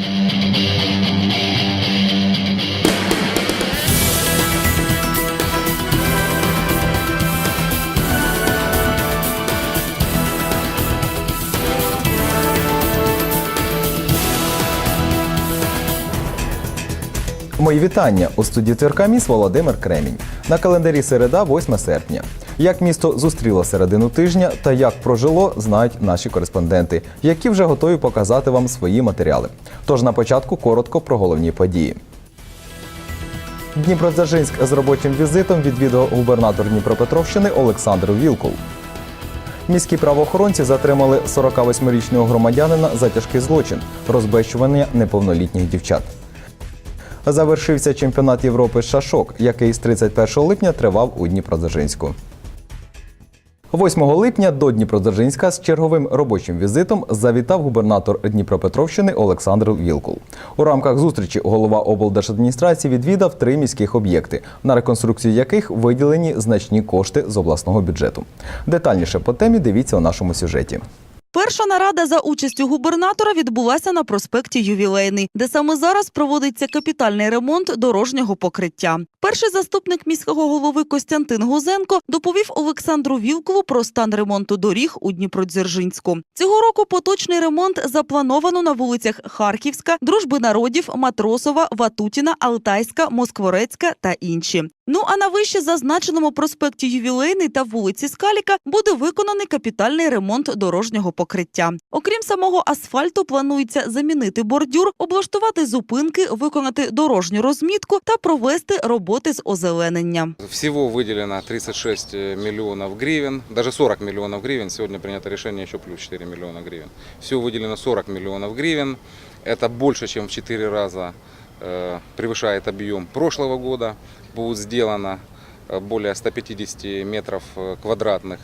Thank you. Мої вітання у студії ТРК Міс Володимир Кремінь. На календарі середа, 8 серпня. Як місто зустріло середину тижня та як прожило, знають наші кореспонденти, які вже готові показати вам свої матеріали. Тож на початку коротко про головні події. Дніпродзержинськ з робочим візитом відвідав губернатор Дніпропетровщини Олександр Вілкул. Міські правоохоронці затримали 48-річного громадянина за тяжкий злочин розбещування неповнолітніх дівчат. Завершився чемпіонат Європи шашок, який з 31 липня тривав у Дніпродзержинську. 8 липня до Дніпродзержинська з черговим робочим візитом завітав губернатор Дніпропетровщини Олександр Вілкул. У рамках зустрічі голова облдержадміністрації відвідав три міських об'єкти, на реконструкцію яких виділені значні кошти з обласного бюджету. Детальніше по темі дивіться у нашому сюжеті. Перша нарада за участю губернатора відбулася на проспекті Ювілейний, де саме зараз проводиться капітальний ремонт дорожнього покриття. Перший заступник міського голови Костянтин Гузенко доповів Олександру Вілкову про стан ремонту доріг у Дніпродзержинську. Цього року поточний ремонт заплановано на вулицях Харківська, Дружби народів, Матросова, Ватутіна, Алтайська, Москворецька та інші. Ну а на вище зазначеному проспекті Ювілейний та вулиці Скаліка буде виконаний капітальний ремонт дорожнього покриття Окрім самого асфальту, планується замінити бордюр, облаштувати зупинки, виконати дорожню розмітку та провести роботи з озеленення. Всего выделено 36 миллионов гривен, даже 40 миллионов гривен. Сегодня принято решение еще плюс 4 миллиона гривен. Всего выделено 40 миллионов гривен. Это больше, чем в 4 раза э, превышает объем прошлого года. Будет сделано э, более 150 метров э, квадратных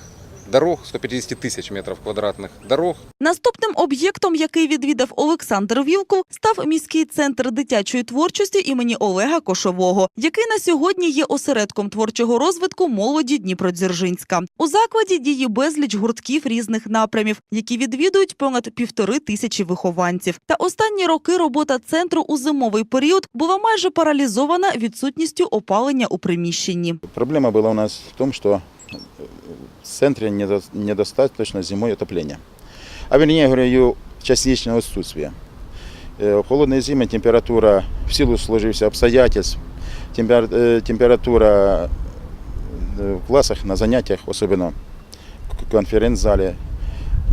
дорог, 150 тысяч метров квадратных дорог. Наступним об'єктом, який відвідав Олександр Вілкул, став міський центр дитячої творчості імені Олега Кошового, який на сьогодні є осередком творчого розвитку молоді Дніпродзержинська. У закладі діє безліч гуртків різних напрямів, які відвідують понад півтори тисячі вихованців. Та останні роки робота центру у зимовий період була майже паралізована відсутністю опалення у приміщенні. Проблема была у нас в том, что в центре недо- недостаточно зимой отопления. А вернее, говорю, ее частичного отсутствия. Э, В холодные зимы температура, в силу сложившихся обстоятельств, темпер- э, температура э, в классах, на занятиях, особенно в конференц-зале,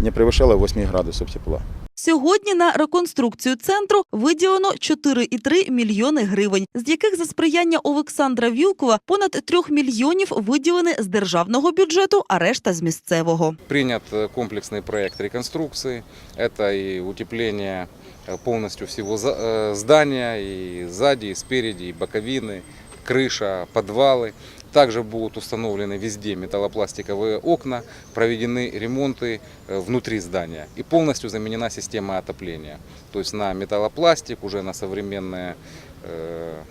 не превышала 8 градусов тепла. Сьогодні на реконструкцію центру виділено 4,3 мільйони гривень, з яких за сприяння Олександра Вілкова понад 3 мільйонів виділені з державного бюджету, а решта з місцевого. Принят э, комплексный проект реконструкции. Это и утепление э, полностью всего за- э, здания, и сзади, и спереди, и боковины, крыша, подвалы. Также будут установлены везде металлопластиковые окна, проведены ремонты э, внутри здания и полностью заменена система отопления. То есть на металлопластик, уже на современные э,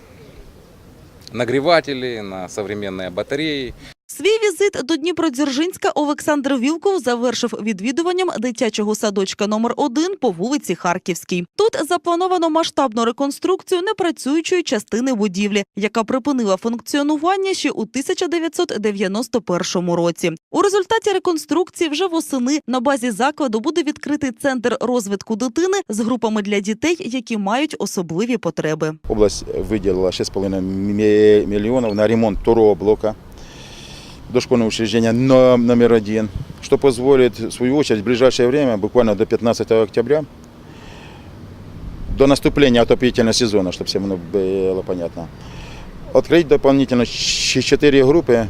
нагреватели, на современные батареи. Свій візит до Дніпродзержинська Олександр Вілков завершив відвідуванням дитячого садочка номер 1 по вулиці Харківській. Тут заплановано масштабну реконструкцію непрацюючої частини будівлі, яка припинила функціонування ще у 1991 році. У результаті реконструкції вже восени на базі закладу буде відкритий центр розвитку дитини з групами для дітей, які мають особливі потреби. Область выделила 6,5 ме- миллионов на ремонт второго блока дошкольного учреждения но- номер один, что позволит, в свою очередь, в ближайшее время, буквально до 15 октября, до наступления отопительного сезона, чтобы всем было понятно, открыть дополнительно 4 группы,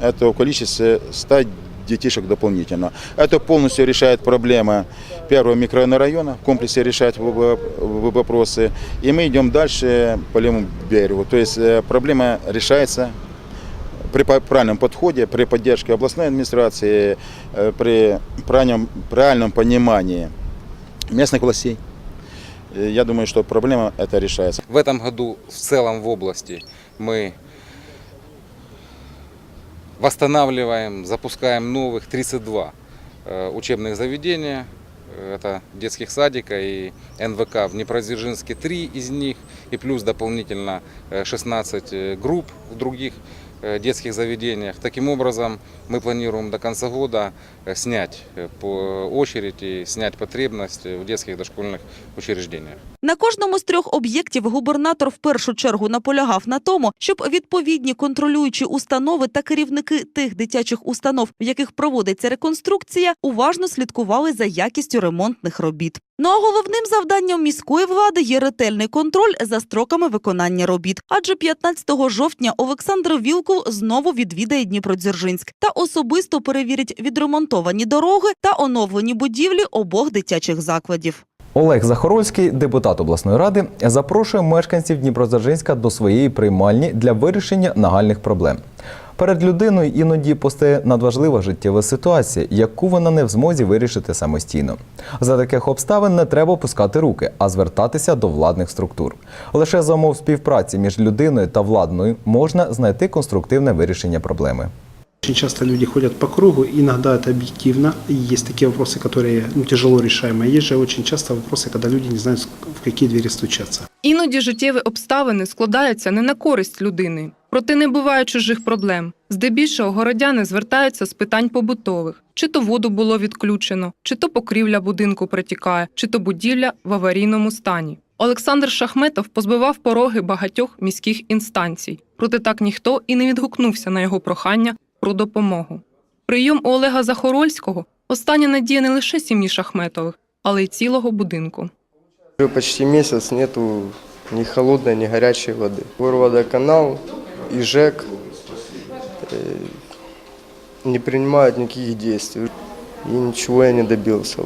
это в количестве 100 детишек дополнительно. Это полностью решает проблемы первого микрорайона, в комплексе решает вопросы. И мы идем дальше по левому берегу. То есть э, проблема решается при правильном подходе, при поддержке областной администрации, э, при правильном, правильном понимании местных властей. Э, Я думаю, что проблема эта решается. В этом году в целом в области мы восстанавливаем, запускаем новых 32 э, учебных заведения это детских садика и НВК в Днепродзержинске три из них, и плюс дополнительно э, 16 э, групп в других детских заведениях. Таким образом, мы планируем до конца года э, снять э, по очередь и снять потребность э, в детских дошкольных учреждениях. На кожному з трьох об'єктів губернатор в першу чергу наполягав на тому, щоб відповідні контролюючі установи та керівники тих дитячих установ, в яких проводиться реконструкція, уважно слідкували за якістю ремонтних робіт. Ну а головним завданням міської влади є ретельний контроль за строками виконання робіт. Адже 15 жовтня Олександр Вілкул знову відвідає Дніпродзержинськ та особисто перевірить відремонтовані дороги та оновлені будівлі обох дитячих закладів. Олег Захорольський, депутат обласної ради, запрошує мешканців Дніпродзержинська до своєї приймальні для вирішення нагальних проблем. Перед людиною іноді постає надважлива життєва ситуація, яку вона не в змозі вирішити самостійно. За таких обставин не треба опускати руки, а звертатися до владних структур. Лише за умов співпраці між людиною та владною можна знайти конструктивне вирішення проблеми. Очень часто люди ходят по кругу, иногда это объективно. И Есть такие вопросы, которые ну, тяжело решаемые. Есть же очень часто вопросы, когда люди не знают, в какие двери стучаться. Іноді життєві обставини складаються не на користь людини. Проте не буває чужих проблем. Здебільшого городяни звертаються з питань побутових: чи то воду було відключено, чи то покрівля будинку протікає, чи то будівля в аварійному стані. Олександр Шахметов позбивав пороги багатьох міських інстанцій, проте так ніхто і не відгукнувся на його прохання про допомогу. Прийом у Олега Захорольського остання надія не лише сім'ї Шахметових, але й цілого будинку. Уже почти месяц нету ни холодной, ни горячей воды. Горводоканал и ЖЭК э, не принимают никаких действий. И ничего я не добился.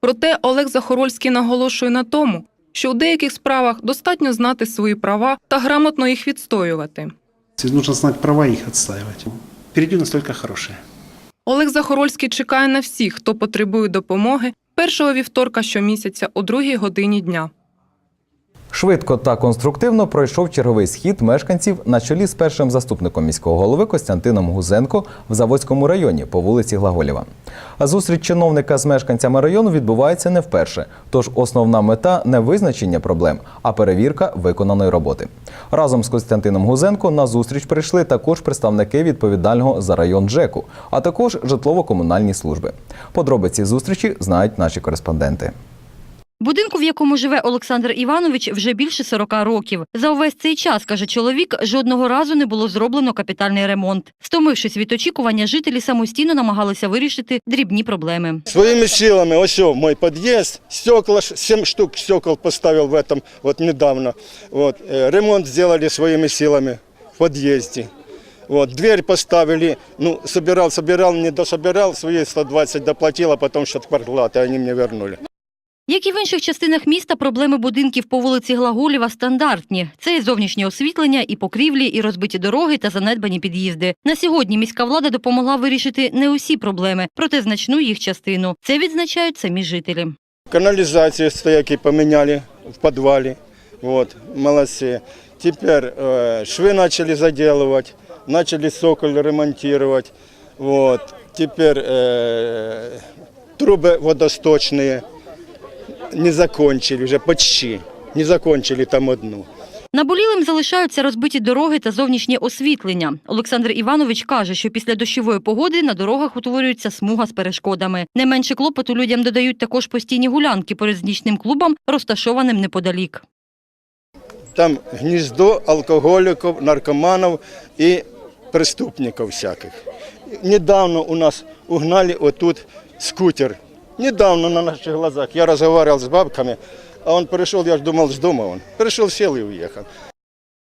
Проте Олег Захорольський наголошує на тому, що у деяких справах достатньо знати свої права та грамотно їх відстоювати. Если Нужно знать права и их Впереди у хорошее. Олег Захорольський чекає на всіх, хто потребує допомоги першого вівторка щомісяця о другій годині дня. Швидко та конструктивно пройшов черговий схід мешканців на чолі з першим заступником міського голови Костянтином Гузенко в Заводському районі по вулиці Глаголєва. А зустріч чиновника з мешканцями району відбувається не вперше. Тож основна мета не визначення проблем, а перевірка виконаної роботи. Разом з Костянтином Гузенко на зустріч прийшли також представники відповідального за район ЖЕКу, а також житлово-комунальні служби. Подробиці зустрічі знають наші кореспонденти. Будинку, в якому живе Олександр Іванович, вже більше 40 років. За увесь цей час, каже чоловік, жодного разу не було зроблено капітальний ремонт. Стомившись від очікування, жителі самостійно намагалися вирішити дрібні проблеми. Своими силами, ось о, мой подъезд, стекла, 7 штук стекол поставил в этом вот недавно. Вот, э, ремонт сделали своими силами в подъезде. Вот, дверь поставили, ну, собирал, собирал, не дособирал, свои 120 доплатил, а потом счет квартплаты они мне вернули. Як і в інших частинах міста, проблеми будинків по вулиці Глаголєва стандартні. Це і зовнішнє освітлення, і покрівлі, і розбиті дороги та занедбані під'їзди. На сьогодні міська влада допомогла вирішити не усі проблеми, проте значну їх частину. Це відзначають самі жителі. Канализацию стояки поменяли в подвале, вот, молодцы. Теперь э, швы начали заделывать, начали соколь ремонтировать, вот. Теперь э, трубы водосточные не закончили уже почти, не закончили там одну. Наболілим залишаються розбиті дороги та зовнішнє освітлення. Олександр Іванович каже, що після дощової погоди на дорогах утворюється смуга з перешкодами. Не менше клопоту людям додають також постійні гулянки поряд з нічним клубом, розташованим неподалік. Там гнездо алкоголиков, наркоманов и преступников всяких. Недавно у нас угнали вот тут скутер. Недавно на наших глазах. Я разговаривал с бабками, а он пришел, я ж думал, с дома он. Пришел, сел и уехал.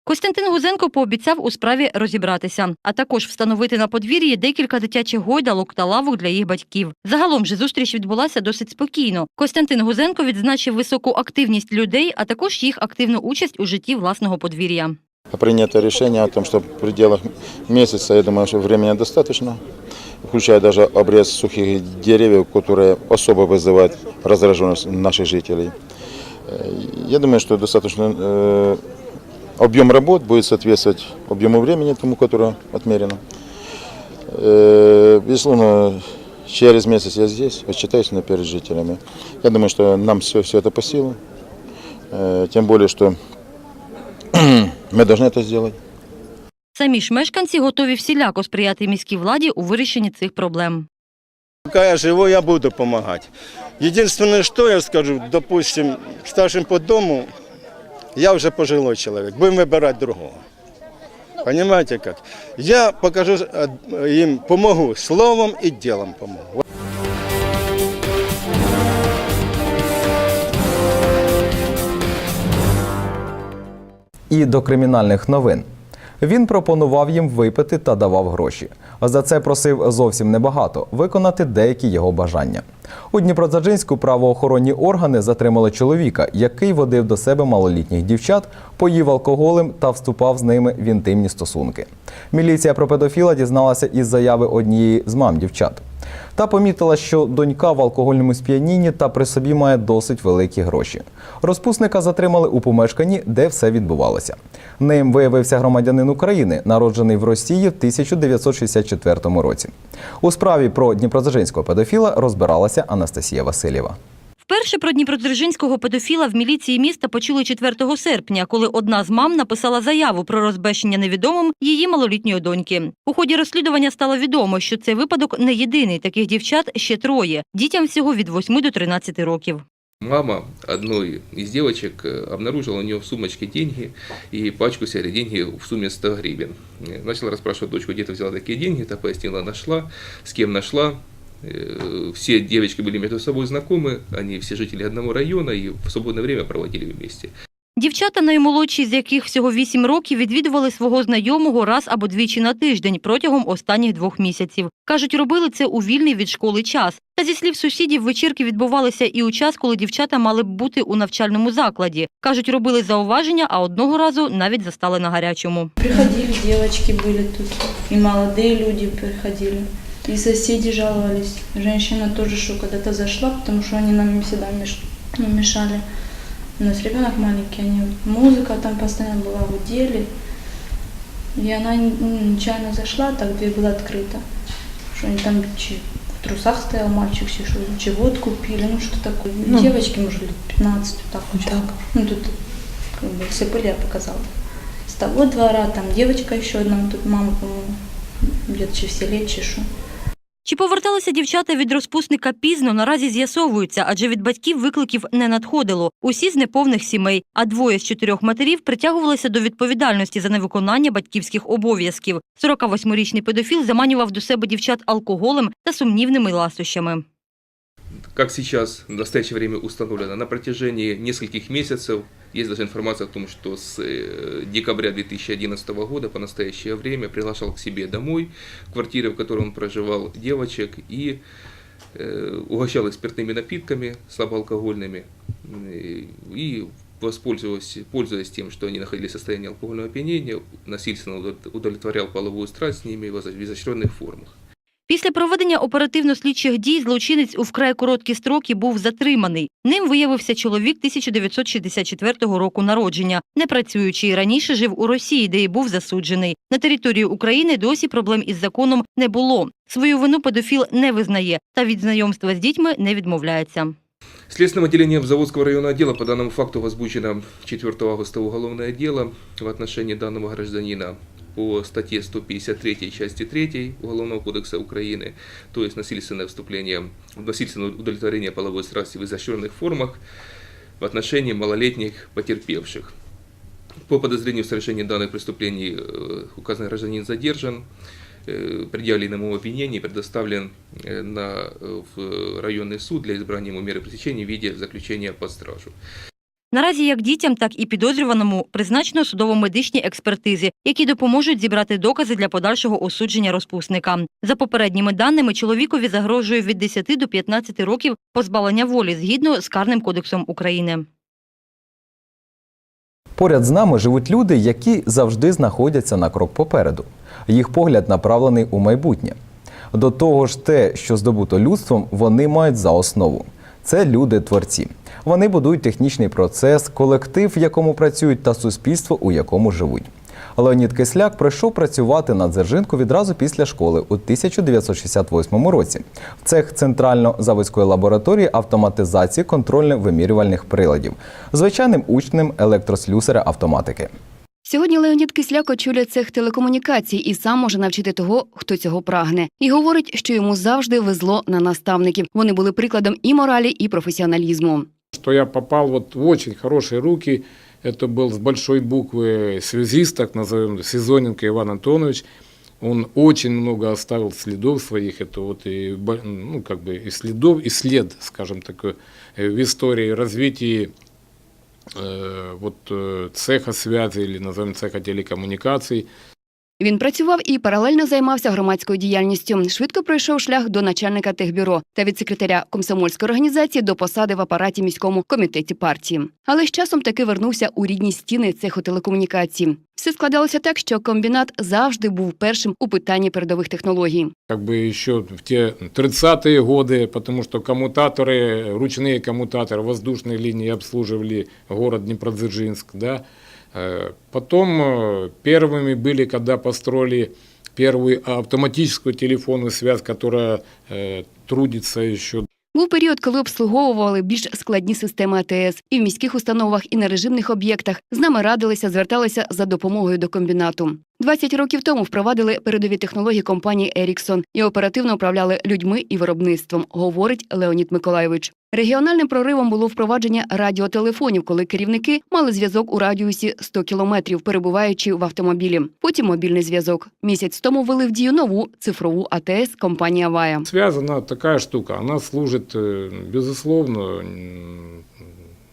Костянтин Гузенко пообіцяв у справі розібратися, а також встановити на подвір'ї декілька дитячих гойдалок та лавок для їх батьків. Загалом же зустріч відбулася досить спокійно. Костянтин Гузенко відзначив високу активність людей, а також їх активну участь у житті власного подвір'я. Принято решение о том, что в пределах месяца, я думаю, что времени достаточно, включая даже обрез сухих деревьев, которые особо вызывают раздраженность наших жителей. Э, Я думаю, что достаточно э, объем работ будет соответствовать объему времени тому, которое отмерено. Э, Безусловно, Через месяц я здесь, отчитаюсь на перед жителями. Я думаю, что нам все, все это по силу. Э, Тем более, что мы должны это сделать. Самі ж мешканці готові всіляко сприяти міській владі у вирішенні цих проблем. Пока я живу, я буду помогать. Единственное, что я скажу, допустим, старшим по дому, я уже пожилой человек, будем выбирать другого. Понимаете как? Я покажу э, им, помогу словом и делом помогу. І до кримінальних новин. Він пропонував їм випити та давав гроші. За це просив зовсім небагато виконати деякі його бажання. У Дніпродзержинську правоохоронні органи затримали чоловіка, який водив до себе малолітніх дівчат, поїв алкоголем та вступав з ними в інтимні стосунки. Міліція про педофіла дізналася із заяви однієї з мам дівчат. Та помітила, що донька в алкогольному сп'янінні та при собі має досить великі гроші. Розпусника затримали у помешканні, де все відбувалося. Ним виявився громадянин України, народжений в Росії в 1964 році. У справі про дніпродзержинського педофіла розбиралася Анастасія Васильєва. Вперше про Дніпродзержинського педофіла в міліції міста почули 4 серпня, коли одна з мам написала заяву про розбещення невідомим її малолітньої доньки. У ході розслідування стало відомо, що цей випадок не єдиний. Таких дівчат ще троє. Дітям всього від 8 до 13 років. Мама одной из девочек э, обнаружила у нее в сумочке деньги и пачку сели деньги в сумме 100 гривен. Э, Начала расспрашивать дочку, где ты взяла такие деньги, та пояснила, нашла, с кем нашла. Э, Все девочки были между собой знакомы, они все жители одного района и в свободное время проводили вместе. Дівчата, наймолодші з яких всього 8 років, відвідували свого знайомого раз або двічі на тиждень протягом останніх двох місяців. Кажуть, робили це у вільний від школи час. Та зі слів сусідів, вечірки відбувалися і у час, коли дівчата мали б бути у навчальному закладі. Кажуть, робили зауваження, а одного разу навіть застали на гарячому. Приходили, девочки были тут, и молодые люди приходили. И соседи жаловались. Женщина тоже что когда-то зашла, потому что они нам всегда ну, мешали. У нас ребенок маленький, они, музыка там постоянно была в уделе. И она ну, нечаянно зашла, так дверь была открыта. Что они там в трусах стоял мальчик, чи что, чи водку пили, ну что такое. Девочки, может, лет 15, вот так вот. Так. Ну тут как бы все были, я показала. С того двора, там девочка еще одна, тут мама, по-моему, где-то чи в селе, чи что. Чи поверталися дівчата від розпусника пізно, наразі з'ясовується, адже від батьків викликів не надходило. Усі з неповних сімей, а двоє з чотирьох матерів притягувалися до відповідальності за невиконання батьківських обов'язків. 48-річний педофіл заманював до себе дівчат алкоголем та сумнівними ласощами. Как сейчас в настоящее время установлено, на протяжении нескольких месяцев есть даже информация о том, что с э, декабря 2011 года по настоящее время приглашал к себе домой, в квартире, в которой он проживал, девочек и э, угощал их спиртными напитками слабоалкогольными. Э, И воспользовавшись, пользуясь тем, что они находились в состоянии алкогольного опьянения, насильственно удов- удовлетворял половую страсть с ними в изощренных формах. Після проведення оперативно-слідчих дій злочинець у вкрай короткі строки був затриманий. Ним виявився чоловік 1964 року народження, не працюючий раніше жив у Росії, де й був засуджений. На території України досі проблем із законом не було. Свою вину педофіл не визнає та від знайомства з дітьми не відмовляється. Следственным отделением Заводского районного отдела по данному факту возбуждено 4 августа уголовное дело в отношении данного гражданина по статье 153 части 3 Уголовного кодекса Украины, то есть насильственное вступление, насильственное удовлетворение половой страсти в изощренных формах в отношении малолетних потерпевших. По подозрению в совершении данных преступлений э, указанный гражданин задержан, э, предъявлен ему обвинение и предоставлен э, на, э, в районный суд для избрания ему меры пресечения в виде заключения под стражу. Наразі як дітям, так і підозрюваному призначено судово-медичні експертизи, які допоможуть зібрати докази для подальшого осудження розпусника. За попередніми даними, чоловікові загрожує від 10 до 15 років позбавлення волі згідно з Карним кодексом України. Поряд з нами живуть люди, які завжди знаходяться на крок попереду. Їх погляд направлений у майбутнє. До того ж, те, що здобуто людством, вони мають за основу. Це люди-творці. Вони будують технічний процес, колектив, в якому працюють, та суспільство, у якому живуть. Леонід Кисляк прийшов працювати на дзержинку відразу після школи у 1968 році. В цех центрально-заводської лабораторії автоматизації контрольно-вимірювальних приладів, звичайним учнем електрослюсаря автоматики. Сьогодні Леонід Кисляк очолює цех телекомунікацій і сам може навчити того, хто цього прагне. І говорить, що йому завжди везло на наставників. Вони були прикладом і моралі, і професіоналізму. Что я попал вот в очень хорошие руки. Это был с большой буквы связист, так назовем, Сезоненко Иван Антонович. Он очень много оставил следов своих, это вот и, ну, как бы и следов, и след, скажем так, э, в истории развития э, вот э, цеха связи или назовем цеха телекоммуникаций. Він працював і паралельно займався громадською діяльністю. Швидко пройшов шлях до начальника техбюро та від секретаря комсомольської організації до посади в апараті міському комітеті партії. Але з часом таки вернувся у рідні стіни цеху телекомунікацій. Все складалося так, що комбінат завжди був першим у питанні передових технологій. как бы еще в те 30-е годы, потому что коммутаторы, ручные коммутаторы, воздушные линии обслуживали город Днепродзержинск, да. Э, Потом э, первыми были, когда построили первую автоматическую телефонную связь, которая э, трудится еще Був період, коли обслуговували більш складні системи АТС і в міських установах, і на режимних об'єктах. З нами радилися, зверталися за допомогою до комбінату. 20 років тому впровадили передові технології компанії Еріксон і оперативно управляли людьми і виробництвом, говорить Леонід Миколайович. Регіональним проривом було впровадження радіотелефонів, коли керівники мали зв'язок у радіусі 100 кілометрів, перебуваючи в автомобілі. Потім мобільний зв'язок. Місяць тому ввели в дію нову цифрову АТС компанія Вая. Связь, она такая штука, она служит, э, безусловно,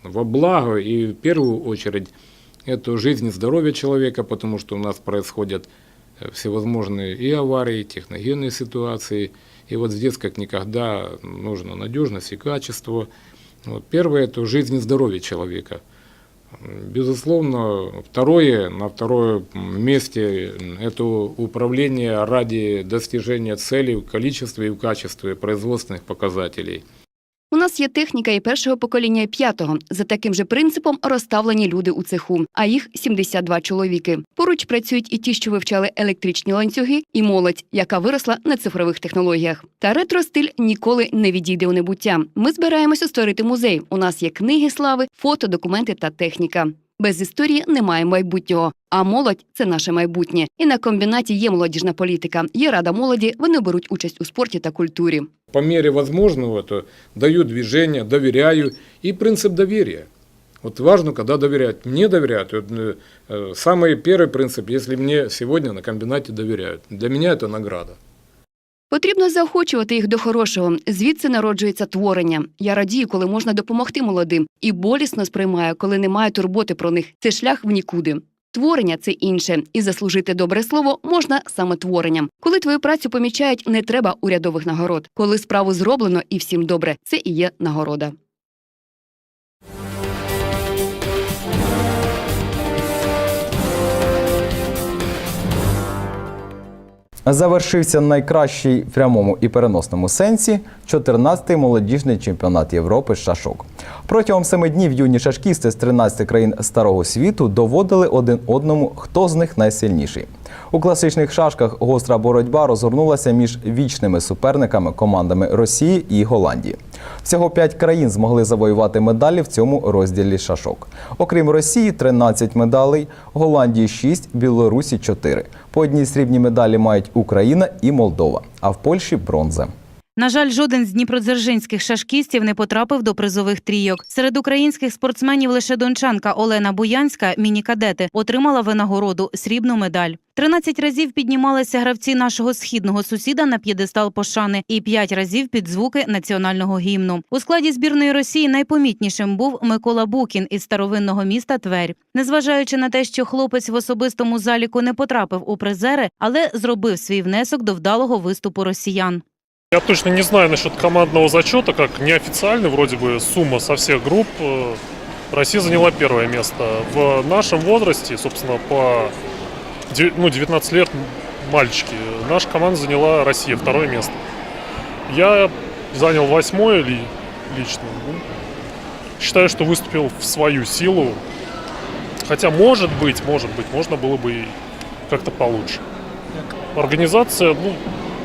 во благо и в первую очередь это жизнь и здоровье человека, потому что у нас происходят э, всевозможные и аварии, техногенные ситуации. И вот здесь как никогда нужна надежность и качество. Вот. Первое – это жизнь и здоровье человека. Безусловно, второе, на втором месте это управление ради достижения целей в количестве и в качестве производственных показателей. У нас є техніка і першого покоління, і п'ятого. За таким же принципом розставлені люди у цеху, а їх 72 чоловіки. Поруч працюють і ті, що вивчали електричні ланцюги, і молодь, яка виросла на цифрових технологіях. Та ретро-стиль ніколи не відійде у небуття. Ми збираємося створити музей. У нас є книги слави, фото, документи та техніка. Без історії немає майбутнього. А молодь це наше майбутнє. І на комбінаті є молодіжна політика, є рада молоді. Вони беруть участь у спорті та культурі По мере возможного то даю движение, доверяю. И принцип доверия. Вот важно, когда доверяют. Мне доверяют. Вот, э, э, Самый первый принцип, если мне сегодня на комбинате доверяют. Для меня это награда. Потрібно заохочувати їх до хорошого. Звідси народжується творення. Я радію, коли можна допомогти молодим, і болісно сприймаю, коли немає турботи про них. Це шлях в нікуди. Творення це інше, і заслужити добре слово можна саме творенням. Коли твою працю помічають, не треба урядових нагород. Коли справу зроблено і всім добре, це і є нагорода. Завершився найкращий в прямому і переносному сенсі 14-й молодіжний чемпіонат Європи шашок. Протягом семи днів юні шашкісти з 13 країн старого світу доводили один одному, хто з них найсильніший. У класичних шашках гостра боротьба розгорнулася між вічними суперниками командами Росії і Голландії. Всього п'ять країн змогли завоювати медалі в цьому розділі шашок. Окрім Росії, 13 медалей, Голландії 6, Білорусі 4. По одній срібній медалі мають Україна і Молдова, а в Польщі бронза. На жаль, жоден з дніпродзержинських шашкістів не потрапив до призових трійок. Серед українських спортсменів лише дончанка Олена Буянська, міні-кадети, отримала винагороду срібну медаль. 13 разів піднімалися гравці нашого східного сусіда на п'єдестал пошани і 5 разів під звуки національного гімну. У складі збірної Росії найпомітнішим був Микола Букін із старовинного міста Тверь. Незважаючи на те, що хлопець в особистому заліку не потрапив у призери, але зробив свій внесок до вдалого виступу росіян. Я точно не знаю насчет командного зачета, как неофициальный вроде бы сумма со всех групп. э, Россия заняла первое место. В нашем возрасте, собственно, по ну, 19 лет мальчики, наша команда заняла Россия второе место. Я занял восьмое ли, лично. Ну, считаю, что выступил в свою силу. Хотя, может быть, может быть, можно было бы и как-то получше. Организация, ну,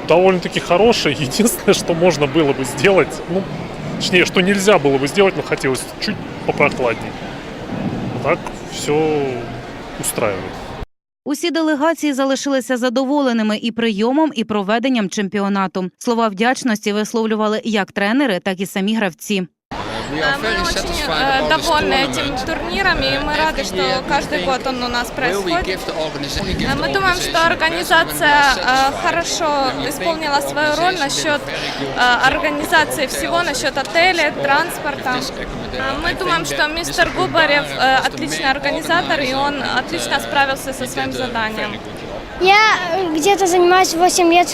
довольно-таки хорошая. Единственное, что можно было бы сделать, ну, точнее, что нельзя было бы сделать, но хотелось чуть попрохладнее. Так все устраивает. Усі делегації залишилися задоволеними і прийомом, і проведенням чемпіонату. Слова вдячності висловлювали як тренери, так і самі гравці. Мы очень э, довольны этим турниром, и мы рады, что каждый год он у нас происходит. Э, Мы думаем, что организация э, хорошо исполнила свою роль насчет э, организации всего, насчет отеля, транспорта. Э, Мы думаем, что мистер Губарев э, отличный организатор, и он отлично справился со своим заданием. Я э, где-то занимаюсь 8 лет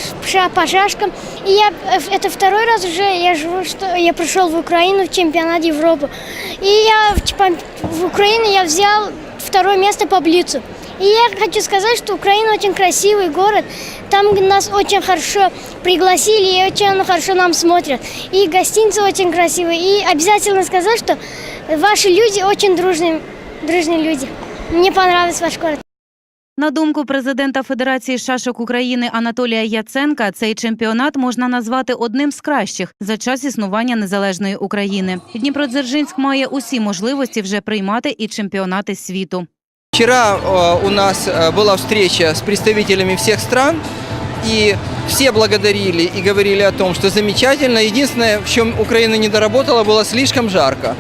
по шашкам. И я э, это второй раз уже я живу, что я пришел в Украину в чемпионат Европы. И я в, в Украине я взял второе место по блицу. И я хочу сказать, что Украина очень красивый город. Там нас очень хорошо пригласили и очень хорошо нам смотрят. И гостиницы очень красивые. И обязательно сказать, что ваши люди очень дружные, дружные люди. Мне понравился ваш город. На думку президента Федерації шашок України Анатолія Яценка, цей чемпіонат можна назвати одним з кращих за час існування незалежної України. Дніпродзержинськ має усі можливості вже приймати і чемпіонати світу. Вчера э, у нас э, была встреча с представителями всех стран, и все благодарили и говорили о том, что замечательно. Единственное, в чем Украина не доработала, было слишком жарко.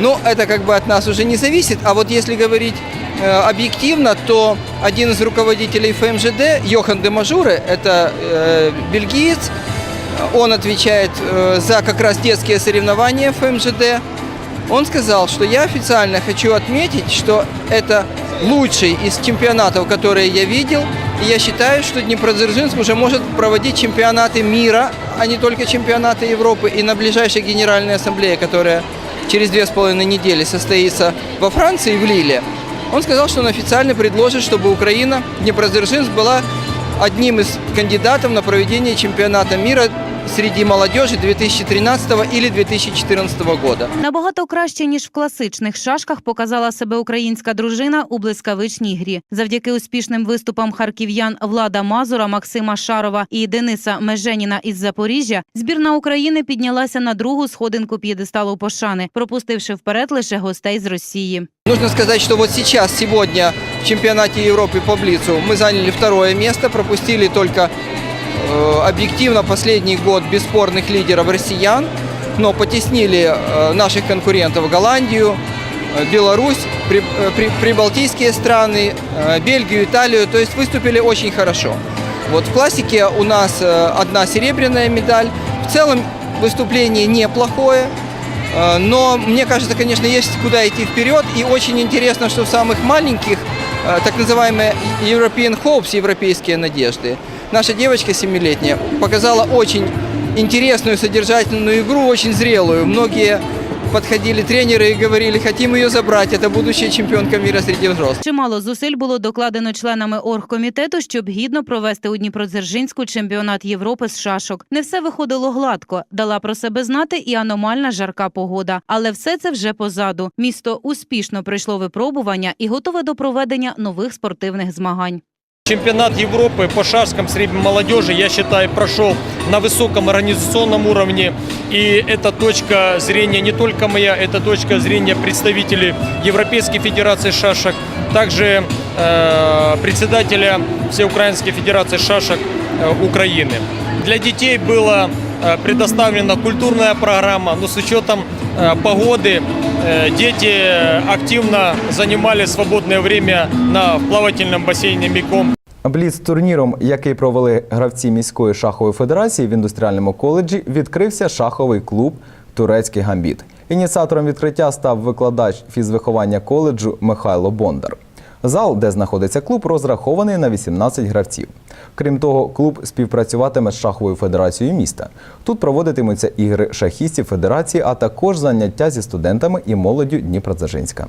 Но это как бы от нас уже не зависит. А вот если говорить э, объективно, то один из руководителей ФМЖД, Йохан де Мажуре, это э, бельгиец, он отвечает э, за как раз детские соревнования ФМЖД. Он сказал, что я официально хочу отметить, что это лучший из чемпионатов, которые я видел. И я считаю, что Днепродзержинск уже может проводить чемпионаты мира, а не только чемпионаты Европы. И на ближайшей Генеральной Ассамблее, которая через две с половиной недели состоится во Франции, в Лиле, он сказал, что он официально предложит, чтобы Украина, Днепродзержинск, была одним из кандидатов на проведение чемпионата мира среди молодежи 2013 или 2014 года. Набагато краще ніж в класичних шашках показала себе українська дружина у блискавичній грі. Завдяки успішним виступам харків'ян Влада Мазура, Максима Шарова і Дениса Меженіна із Запоріжжя. Збірна України піднялася на другу сходинку п'єдесталу пошани, пропустивши вперед лише гостей з Росії. Нужно сказать, что вот сейчас, сегодня в чемпионате Европы по Блицу мы заняли второе место, пропустили только э, объективно последний год бесспорных лидеров россиян, но потеснили э, наших конкурентов Голландию, э, Беларусь, при, э, при- прибалтийские страны, э, Бельгию, Италию, то есть выступили очень хорошо. Вот в классике у нас э, одна серебряная медаль. В целом выступление неплохое. Э, Но мне кажется, конечно, есть куда идти вперед. И очень интересно, что в самых маленьких, э, так называемые European Hopes, европейские надежды, наша девочка семилетняя показала очень интересную, содержательную игру, очень зрелую. Многие подходили тренеры и говорили, хотим ее забрать, это будущая чемпионка мира среди взрослых. Чимало зусиль було докладено членами оргкомітету, щоб гідно провести у Дніпродзержинську чемпіонат Європи з шашок. Не все виходило гладко. Дала про себе знати і аномальна жарка погода. Але все це вже позаду. Місто успішно пройшло випробування і готове до проведення нових спортивних змагань. Чемпионат Европы по шашкам среди молодежи, я считаю, прошел на высоком организационном уровне. И это точка зрения не только моя, это точка зрения представителей Европейской Федерации шашек, также э, председателя Всеукраинской Федерации шашек э, Украины. Для детей была э, предоставлена культурная программа, но с учетом э, погоды э, дети активно занимали свободное время на плавательном бассейне Миком. Бліц турніром, який провели гравці міської шахової федерації в індустріальному коледжі, відкрився шаховий клуб Турецький гамбіт. Ініціатором відкриття став викладач фізвиховання коледжу Михайло Бондар. Зал, де знаходиться клуб, розрахований на 18 гравців. Крім того, клуб співпрацюватиме з шаховою федерацією міста. Тут проводитимуться ігри шахістів федерації, а також заняття зі студентами і молоддю Дніпродзержинська.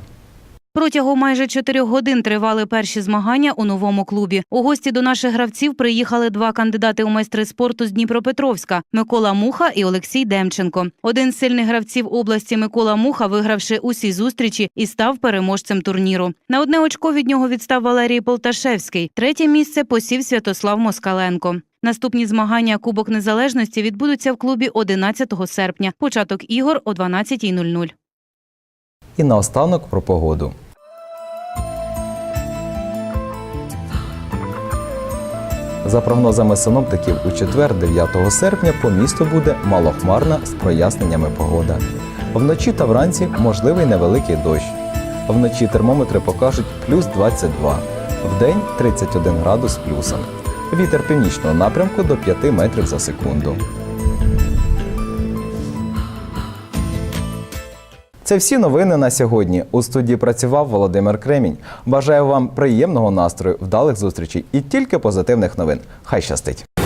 Протягом майже чотирьох годин тривали перші змагання у новому клубі. У гості до наших гравців приїхали два кандидати у майстри спорту з Дніпропетровська Микола Муха і Олексій Демченко. Один з сильних гравців області Микола Муха, вигравши усі зустрічі, і став переможцем турніру. На одне очко від нього відстав Валерій Полташевський. Третє місце посів Святослав Москаленко. Наступні змагання Кубок Незалежності відбудуться в клубі 11 серпня. Початок ігор о 12.00. І наостанок про погоду. За прогнозами синоптиків, у четвер, 9 серпня, по місту буде малохмарна з проясненнями погода. Вночі та вранці можливий невеликий дощ. Вночі термометри покажуть плюс 22, вдень 31 градус плюсом. Вітер північного напрямку до 5 метрів за секунду. Це всі новини на сьогодні. У студії працював Володимир Кремінь. Бажаю вам приємного настрою, вдалих зустрічей і тільки позитивних новин. Хай щастить!